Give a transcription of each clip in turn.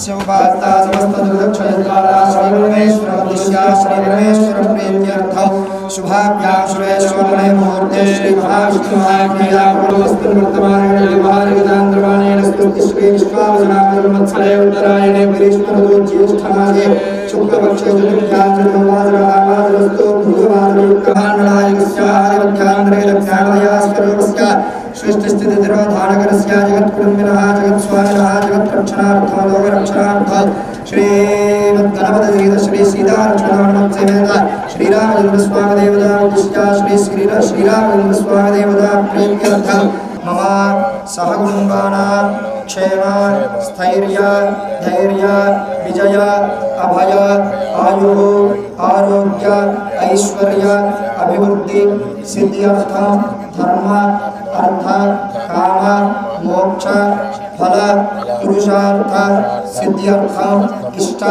तस्य उपास्ता समस्तदुदक्षयत्कारा श्रीरमेश्वरमदिश्या श्रीरमेश्वरप्रीत्यर्थौ शुभाभ्या सुरेश्वरणे मूर्ते श्रीमहाविष्णुमाक्रिया गुरुस्तुवर्तमानेण विभारगदान्द्रमाणेन स्तुति श्रेष्ठस्थित तिरोधानगर जगत्कुटुंबिन जगत्स्वामिन जगत्रक्षणार्थ लोकरक्षणार्थ श्रीमद्गणपतिगीत श्री सीतारक्षणमसेवेद श्रीरामचन्द्रस्वामिदेवता उद्दिश्य श्री श्री श्रीरामचन्द्रस्वामिदेवता प्रीत्यर्थं मम सहकुटुम्बानां क्षेम स्थैर्य धैर्य विजय अभय आयु आरोग्य ऐश्वर्य अभिवृद्धि सिद्ध्यर्थं धर्म अर्थ काम मोक्ष फल पुरुषार्थ सिद्ध्यर्थम इष्ट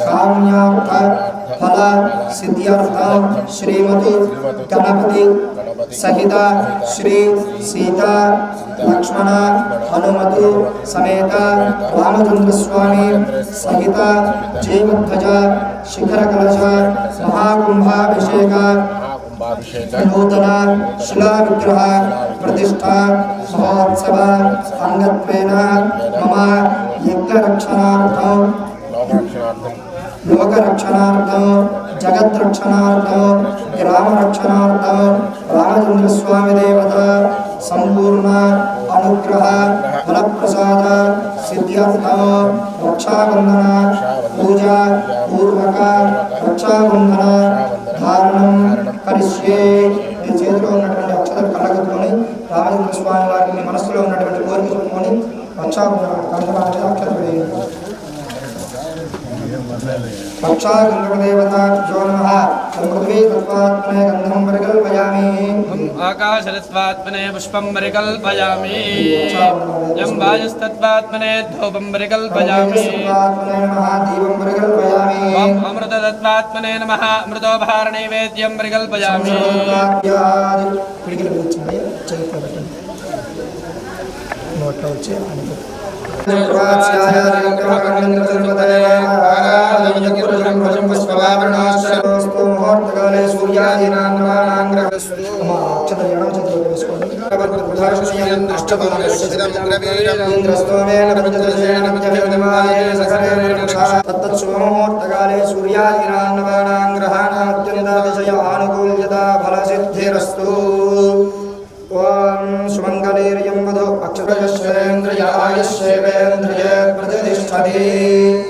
काम्यार्थ फल सिद्ध्यर्थम श्रीमती गणपति सहित, श्री सीता, लक्ष्मण, हनुमति समेत रामचंद्र स्वामी सहित जीवध्वज शिखर कलश महाकुंभाभिषेक नूतन शिला विग्रह प्रतिष्ठा महोत्सव अंगत्वेन मम यज्ञरक्षणार्थं लोकरक्षणार्थं जगद्रक्षणार्थं ग्रामरक्षणार्थं रामचन्द्रस्वामिदेवता सम्पूर्ण अनुग्रह फलप्रसाद सिद्ध्यर्थं रक्षाबन्धन पूजा पूर्वक रक्षाबन्धन ధారణం కరిష్యే మీ చేతిలో ఉన్నటువంటి అక్షరం కళ్ళగట్టుకొని రామచంద్ర స్వామి వారికి మీ మనస్సులో ఉన్నటువంటి కోరిక చెప్పుకొని రక్షాబంధన అక్షరం వేయండి పక్షాగంగదేవతాభ్యో నమ పృథ్వీ తత్వాత్మనే గంధం పరికల్పయామి ఆకాశరత్వాత్మనే పుష్పం పరికల్పయామి యం వాయుస్తత్వాత్మనే ధూపం పరికల్పయామి తత్వాత్మనే నమ దీపం పరికల్పయామి ఓం అమృతతత్వాత్మనే నమ అమృతోపహారనైవేద్యం పరికల్పయామి పిడికిలు వచ్చింది చేతిలో పెట్టండి నోట్లో వచ్చి అనుకుంటుంది ముహూర్తకాలే తత్శుభముహూర్తకాలే సూర్యాదినాన్నవానాం గ్రహాణాత్యంతాతిశయ ఆనుకూల్యతా ఫలసిద్ధిరస్తు ఓం సుమంగళీర్యం వధు అక్షరశ్రేంద్రియాయశ్రేవేంద్రియే ప్రతిష్టతి సముదారయ అభినిష్ట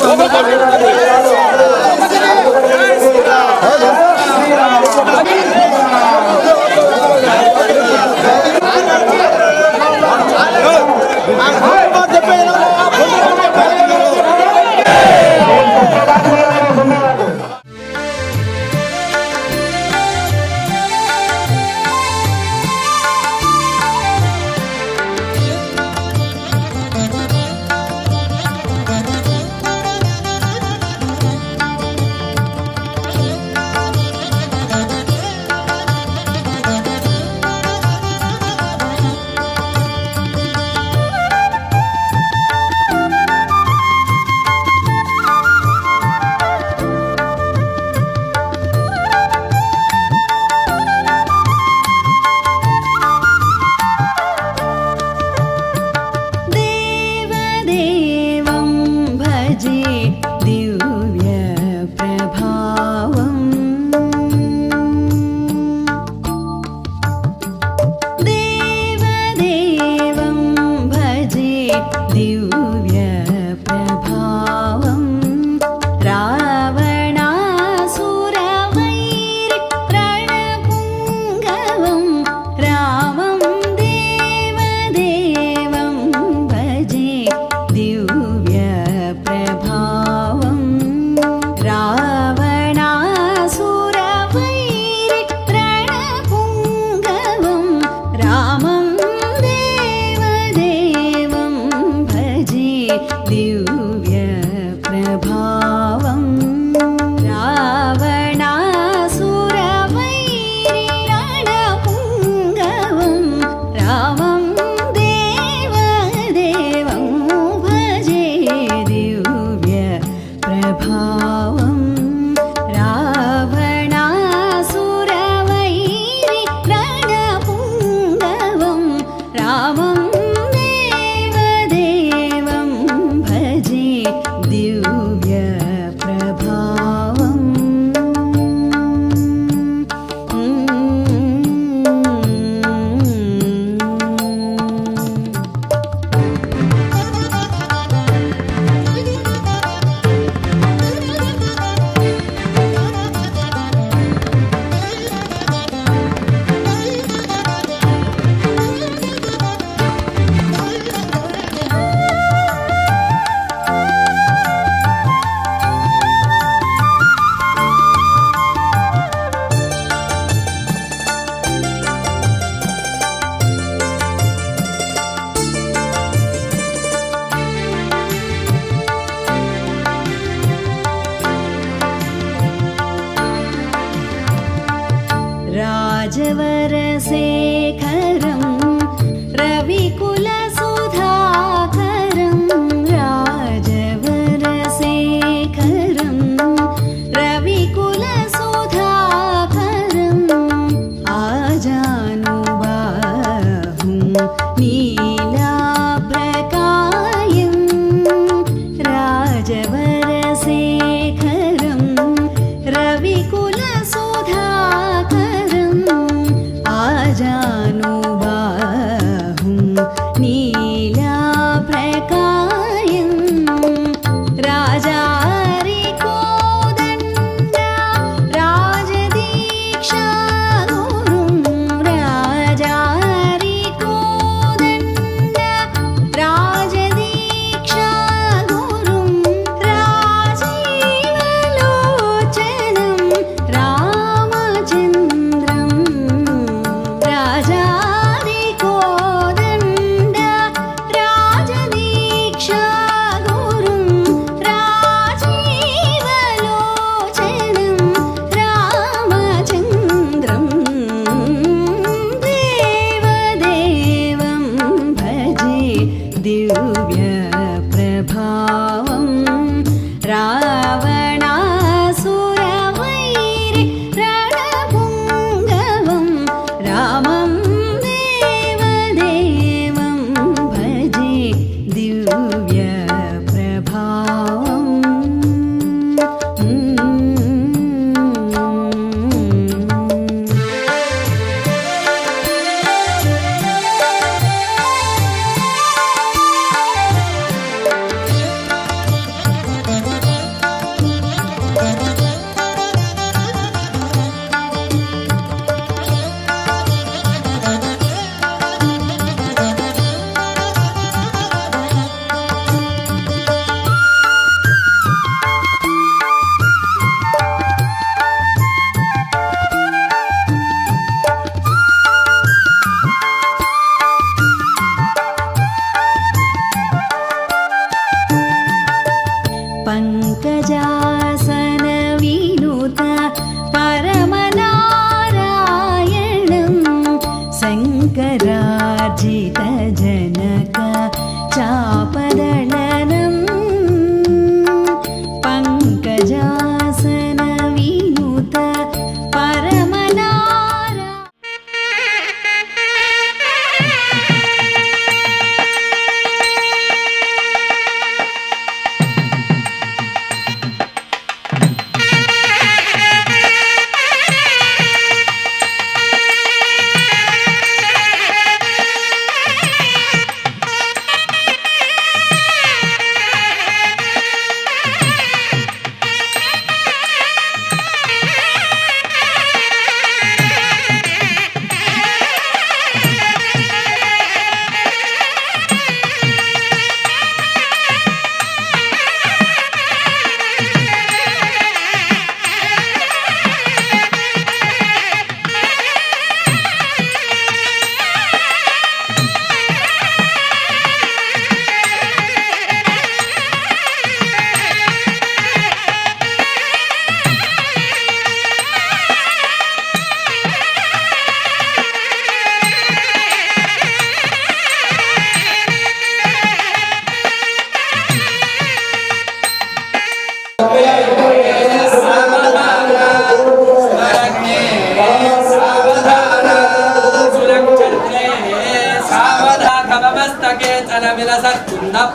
ধন্যবাদ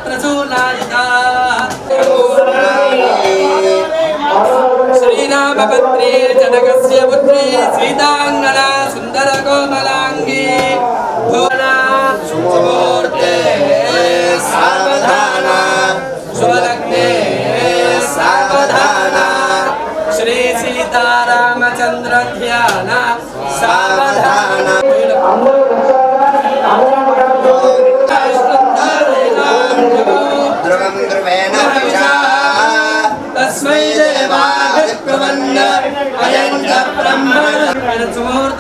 प्रचोलायिता श्रीरामपत्रे जनकस्य पुत्रे सीताङ्गना सुन्दरकोमलाङ्गी। सुमूर्ते सावधाना। सुवलग्ने सावधाना। श्रीसीतारामचन्द्रध्याना सावधाना।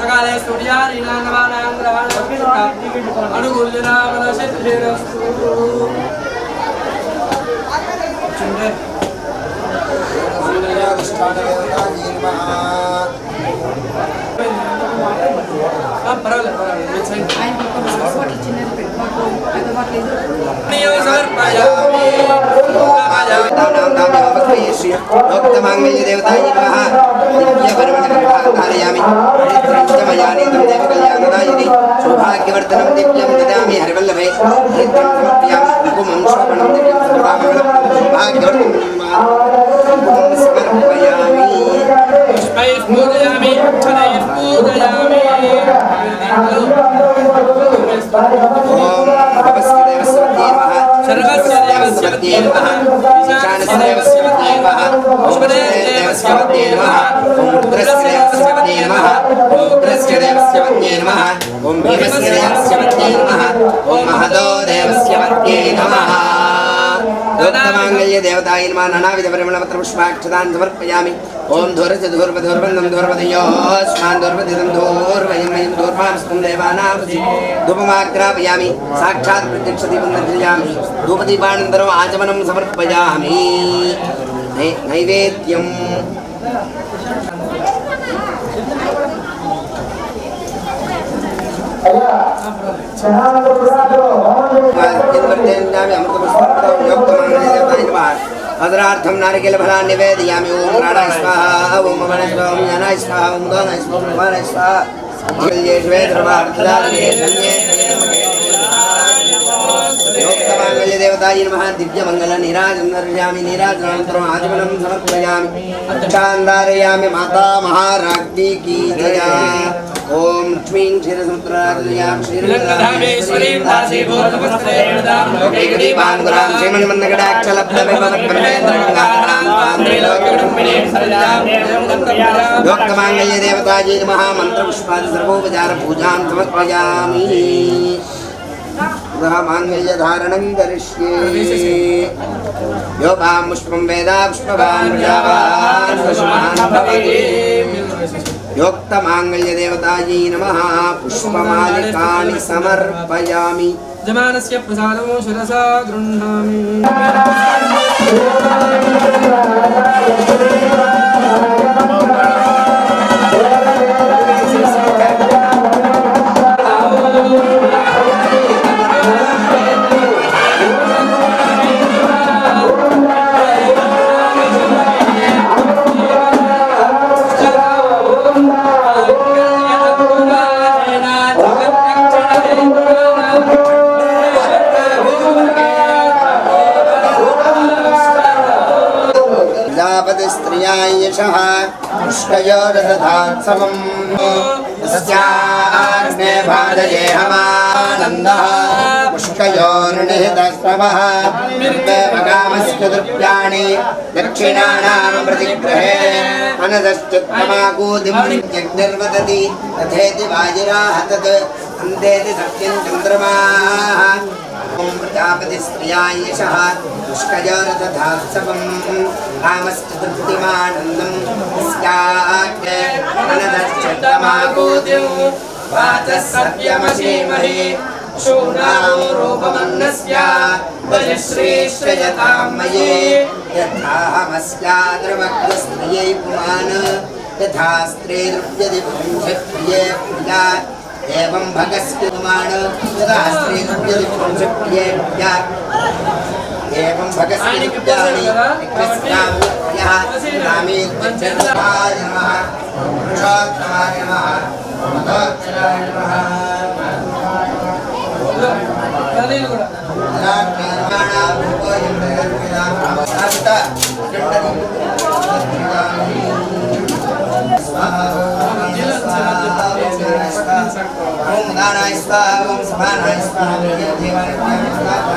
సకాలే సూర్యాదీనాంగమానాం గ్రహాణం అనుకూల్యనామనశిర్భిరస్తు చుండే भक्तमाङ्गल्यदेवतायै नमः दिव्यपरिमलगर्भाधारयामि हरिद्रं च मया नीतं देवकल्याणदायिनि सौभाग्यवर्धनं दिव्यं ददामि हरिवल्लभे हरिद्रं समर्पयामि कुकुमं शोभनं दिव्यं सर्वामङ्गलं सौभाग्यवर्धनं समर्पयामि पुष्पैः पूजयामि अक्षरैः पूजयामि ॐ भवस्य देवस्य नमः सर्वस्य देवस्य मध्ये नमः ईशानस्य देवस्य मध्ये नमः औषधे देवस्य मध्ये नमः भूतमाङ्गल्य देवतायै नमः नानाविधपरिमलपत्र पुष्पाक्षतान् समर्पयामि ॐ धूरस्य धूर्वधूर्वन्दं धूर्वधयोस्मान् धूर्वधिदं धूर्वयं वयं धूर्वांस्तं देवानां धूपमाग्रापयामि, साक्षात् प्रत्यक्षदीपं धूपति धूपदीपानन्तरम् आचमनं समर्पयामि। नैवेद्यम। नैवेद्यम् चहा प्रसाद मधुरार्थम नारिकेल फला निवेदयामि ओम प्राणा स्वाहा ओम मन स्वाहा ओम ज्ञाना स्वाहा ओम दाना स्वाहा ओम मान स्वाहा जयेश्वे धर्मार्थदाने धन्ये देवताय नमः दिव्यमङ्गल निराजं दर्शयामि निराजनानन्तरम् आचमनं समर्पयामि अक्षान् धारयामि माता महाराज्ञी की जया ॐ क्ष्मीं क्षीरसमुद्रार्यां क्षीरधामेश्वरीं दासीभूतमस्तेर्दां लोकैकदीपाङ्कुरां श्रीमन्मन्नकटाक्षलब्धमेवदक्रमेन्द्रगङ्गाधरां लोकमाङ्गल्य करिष्ये। यो वां पुष्पं वेदा पुष्पवान् भवति। యోక్త మాంగళ్యదేవతాయై నమ పుష్పమాలికాని సమర్పయామి జమానస్య ప్రసాదము శిరసా గృహ్ణామి स्त्रियाय यशः पुष्कयोरदधात्सवम् तस्याग्ने भाजये हमानन्दः पुष्कयोर्निहितस्रवः निर्देवकामस्य दृप्याणि दक्षिणानां प्रतिग्रहे अनदश्चित्तमाकूतिं यज्ञर्वदति तथेति वाजिराह तत् अन्तेति सत्यं चन्द्रमाः ॐ प्रजापति स्त्रियाय यशः पुष्कयोरदधात्सवम् रामस्य तृप्तिमानन्दं स्यात् अनदश्चित्तमाकूतिं वाचः सत्यमशीमहि शूनां रूपमन्नस्य वजश्रीश्रयतां मयि। यथाहमस्याद्रवग्रस्त्रियै पुमान् यथा स्त्री द्रव्यति पुंसप्रिये प्रिया एवं भगस्य पुमान् यथा स्त्री द्रव्यति पुंसप्रिये प्रिया एवं भगस्य विद्यानि कृष्णामूर्त्यः रामे नमः पुरुषोत्तमाय नमः दानाय स्वाहा ओम समानाय स्वाहा देवाय स्वाहा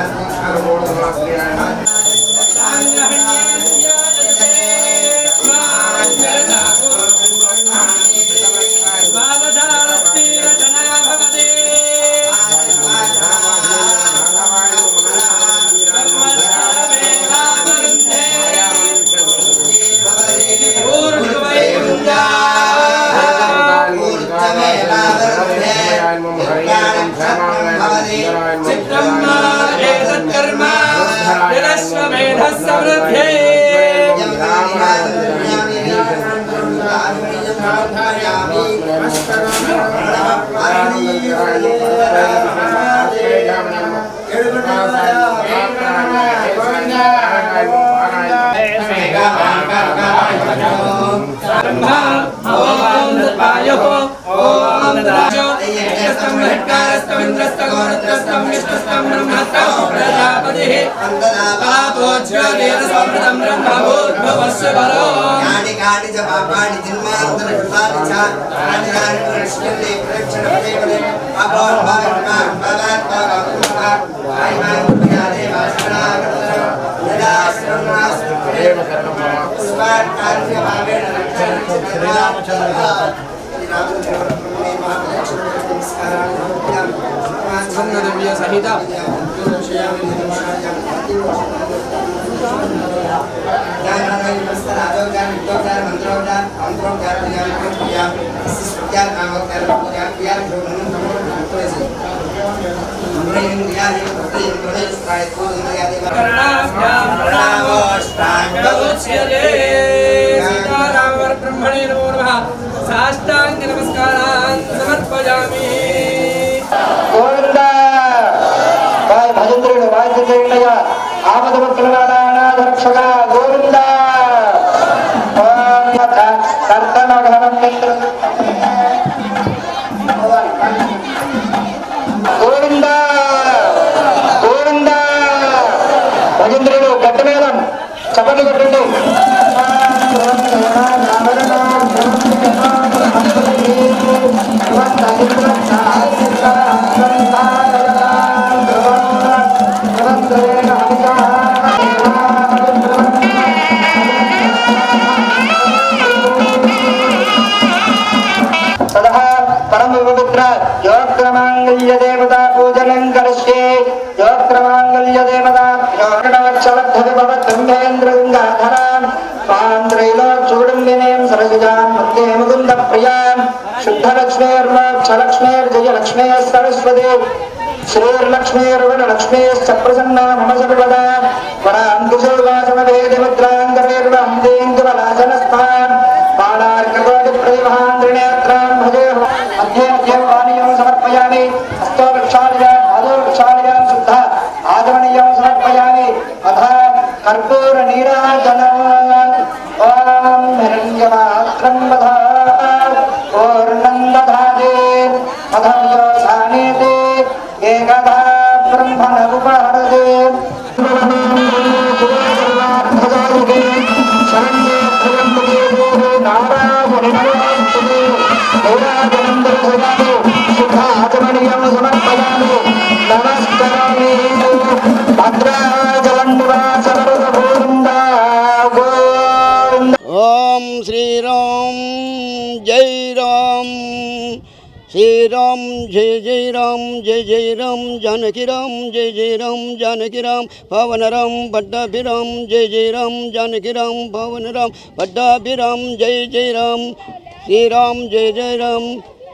ब्रह्मस्वमृतं ब्रह्मस्तमो प्रजापतिः अन्तदापापोज्योतेन स्वमृतं ब्रह्मभूद्भवस्य परो यानि कानि च पापाणि जन्मान्तरकृतानि च तानि यानि प्रष्यन्ते प्रक्षणपदेपदे श्रीरामचंद्र प्रसन्नद्रव्यसहित मंत्रोपचार मंत्रोपचार मंत्रोपचार पूजा ఆపద భక్తులనాథ గోవింద కర్తన ఘనం జ్యోత్రమాంగళ్య దేవతా పూజనం కరిష్యే జ్యోత్రమాంగళ్య దేవతాక్షలబ్ధవిభవద్గంభేంద్రగంగాధరాం పాంద్రైలోక్షుగుడుంబినేం సరసిజాం వందే ముకుంద ప్రియాం శుద్ధలక్ష్మేర్మోక్షలక్ష్మేర్జయలక్ష్మే సరస్వతి శ్రీర్లక్ష్మీర్వనలక్ష్మీశ్చ ప్రసన్నా మమ సర్వదా వరాంకుశోవాసమభేదిమిత్రాంగేర్వాందేందువలాసనస్థాన్ బాలార్కకోటి ప్రతిభాంధ్రినేత్రాం భజే మధ్యే మధ్యవాణి సమర్పయామి హస్తోవృక్షాలయాన్ మధువృక్షాలయాన్ శుద్ధ ఆదమనీయం సమర్పయామి. అథ కర్పూర నీరాజనం. ఓం హిరణ్యమాత్రం పూర్ణం దాదే అథ సానేతి ఏకదా బ్రహ్మణ ఉపహరదే जय जय राम जय जय राम जानकी राम जय जय राम जानकी राम पवन राम भड्डाभिराम जय जय राम जानकी राम पवन राम भड्डाभिराम जय जय राम श्रीराम जय जय राम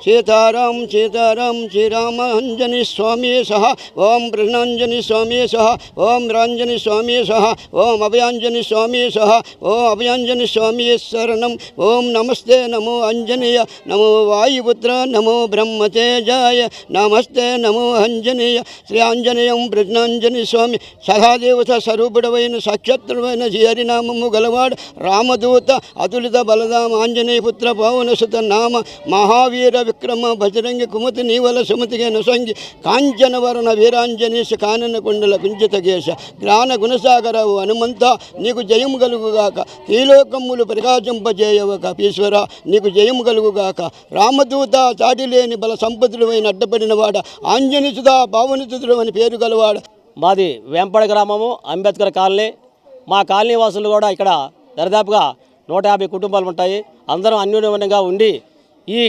సీతారాం సీతారాం శ్రీరామాంజని స్వామి సహ ఓం కృష్ణాంజని స్వామి సహ ఓం రాంజని స్వామి సహ ఓం అభయాంజని స్వామి సహ ఓం అభయాంజని స్వామి శరణం ఓం నమస్తే నమో అంజనేయ నమో వాయుపుత్ర నమో బ్రహ్మతేజాయ నమస్తే నమో అంజనేయ శ్రీ ఆంజనేయం కృష్ణాంజని స్వామి సదాదేవత స్వరూపుడవైన సాక్షాత్రుడైన హరినామము గలవాడు రామదూత అతులిత బలదామ ఆంజనేయ పుత్ర పవనసుత నామ మహావీర విక్రమ భజరంగి కుమతి నీవల సుమతిగే నొసంగి కాంచనవరణ వీరాంజనేశ కానన కుండల కుంజితగేశ జ్ఞాన గుణసాగరవు హనుమంత నీకు జయం కలుగుగాక త్రిలోకములు ప్రకాశింపజేయవ కపీశ్వర నీకు జయం కలుగుగాక రామదూత చాటి లేని బల సంపతుడు అడ్డపడిన వాడ ఆంజనిసుదా భావనితుడు అని పేరు గలవాడ మాది వేంపడ గ్రామము అంబేద్కర్ కాలనీ మా కాలనీ వాసులు కూడా ఇక్కడ దరిదాపుగా నూట యాభై కుటుంబాలు ఉంటాయి అందరం అన్యోన్యంగా ఉండి ఈ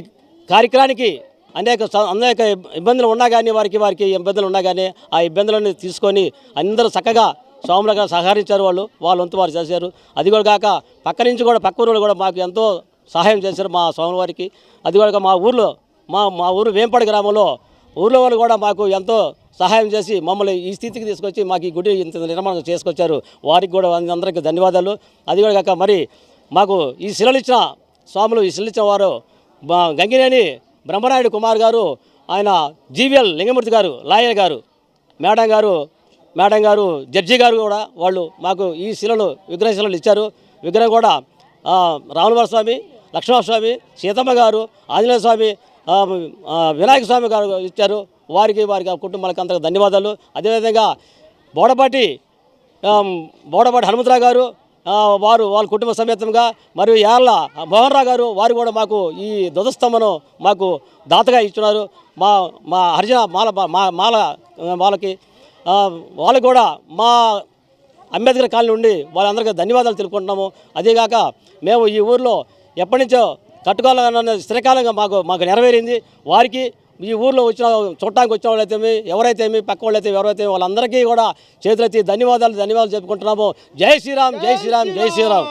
కార్యక్రమానికి అనేక స- అనేక ఇబ్బందులు ఉన్నా కానీ వారికి వారికి ఇబ్బందులు ఉన్నా కానీ ఆ ఇబ్బందులను తీసుకొని అందరూ చక్కగా స్వాములుగా సహకరించారు వాళ్ళు వాళ్ళు వంతు వారు చేశారు. అది కూడా కాక పక్క నుంచి కూడా పక్క ఊరు కూడా మాకు ఎంతో సహాయం చేశారు మా స్వామి వారికి. అది కూడా మా ఊర్లో మా మా ఊరు వేంపాడు గ్రామంలో ఊర్లో వాళ్ళు కూడా మాకు ఎంతో సహాయం చేసి మమ్మల్ని ఈ స్థితికి తీసుకొచ్చి మాకు ఈ గుడి ఇంత నిర్మాణం చేసుకొచ్చారు. వారికి కూడా అందరికీ ధన్యవాదాలు. అది కూడా కాక మరి మాకు ఈ శిలలు ఇచ్చిన స్వాములు ఈ శిలలు ఇచ్చిన వారు గంగినేని బ్రహ్మనాయుడు కుమార్ గారు ఆయన జీవీఎల్ లింగమూర్తి గారు లాయర్ గారు మేడం గారు మేడం గారు జడ్జి గారు కూడా వాళ్ళు మాకు ఈ శిలలు విగ్రహ శిలలు ఇచ్చారు. విగ్రహం కూడా ఆ, స్వామి లక్ష్మణస్వామి సీతమ్మ గారు ఆంజనేయ స్వామి వినాయక స్వామి గారు ఇచ్చారు. వారికి వారికి కుటుంబాలకు అంతగా ధన్యవాదాలు. అదేవిధంగా బోడపాటి బోడపాటి హనుమంతరావు గారు వారు వాళ్ళ కుటుంబ సమేతంగా మరియు యార్ల మోహన్ రావు గారు వారు కూడా మాకు ఈ ధ్వజస్తంభను మాకు దాతగా ఇచ్చినారు. మా మా హరిజన మాల మా మాల వాళ్ళకి వాళ్ళకి కూడా మా అంబేద్కర్ కాలనీ నుండి వాళ్ళందరికీ ధన్యవాదాలు తెలుపుకుంటున్నాము. అదేగాక మేము ఈ ఊర్లో ఎప్పటి నుంచో కట్టుకోవాలన్న స్థిరకాలంగా మాకు మాకు నెరవేరింది. వారికి ఈ ఊర్లో వచ్చిన చూడటానికి వచ్చిన వాళ్ళైతే ఎవరైతేమి పక్క వాళ్ళైతే ఎవరైతే వాళ్ళందరికీ కూడా చేతులెత్తి ధన్యవాదాలు ధన్యవాదాలు చెప్పుకుంటున్నాము. జై శ్రీరామ్ జై శ్రీరామ్ జై శ్రీరామ్.